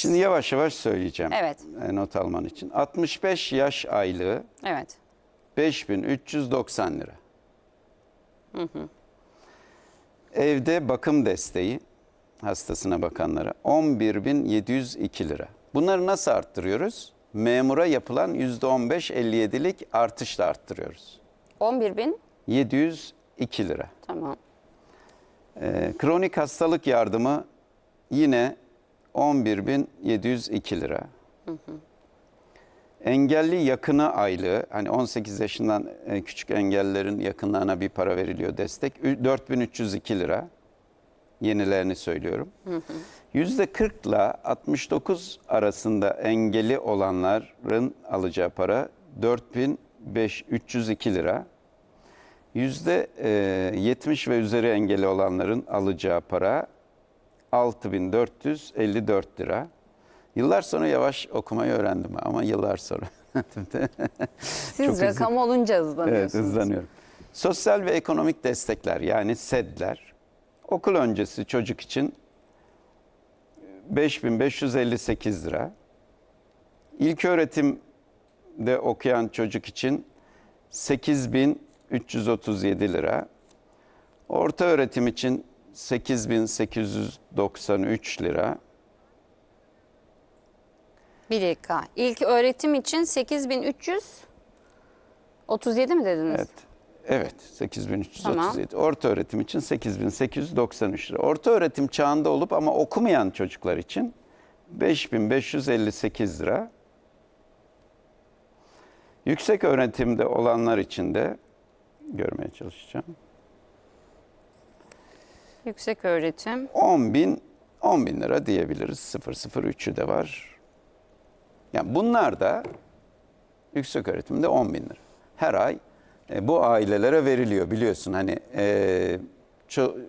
Şimdi yavaş yavaş söyleyeceğim. Evet. e, Not alman için. 65 yaş aylığı Evet. 5390 lira. Evde bakım desteği hastasına bakanlara 11702 lira. Bunları nasıl arttırıyoruz? Memura yapılan %15-57'lik artışla arttırıyoruz. 11 bin. 702 lira. Tamam. Ee, kronik hastalık yardımı yine 11.702 lira. Engelli yakını aylığı, hani 18 yaşından e, küçük engellilerin yakınlarına bir para veriliyor destek. Ü- 4302 lira. Yenilerini söylüyorum. Yüzde 40 ile 69 arasında engeli olanların alacağı para 4302 lira. Yüzde e, 70 ve üzeri engeli olanların alacağı para 6454 lira. Yıllar sonra yavaş okumayı öğrendim ama yıllar sonra. Siz Çok hızlı. rakam olunca evet hızlanıyorsunuz. hızlanıyorum. Sosyal ve ekonomik destekler yani SED'ler okul öncesi çocuk için 5558 lira. İlk öğretimde okuyan çocuk için 8337 lira. Orta öğretim için 8893 lira. Bir dakika. İlk öğretim için 8337 mi dediniz? Evet. Evet 8337. Orta öğretim için 8893 lira. Orta öğretim çağında olup ama okumayan çocuklar için 5558 lira. Yüksek öğretimde olanlar için de görmeye çalışacağım. Yüksek öğretim. 10 bin, 10 bin lira diyebiliriz. 003'ü de var. Yani bunlar da yüksek öğretimde 10 bin lira. Her ay e, bu ailelere veriliyor biliyorsun. Hani e, ço-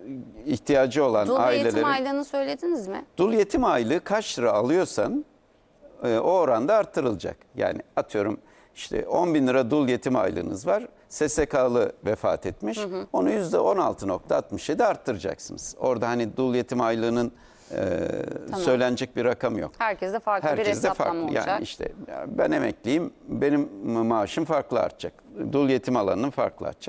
ihtiyacı olan Dul ailelerin... eğitim aylığını söylediniz mi? Dul yetim aylığı kaç lira alıyorsan e, o oranda arttırılacak. Yani atıyorum işte 10 bin lira dul yetim aylığınız var. SSK'lı vefat etmiş. Onu %16.67 arttıracaksınız. Orada hani dul yetim aylığının e, söylenecek bir rakam yok. Herkeste farklı bir Herkes de hesaplama farklı. olacak. Yani işte ben emekliyim, benim maaşım farklı artacak. Dul yetim alanının farklı artacak.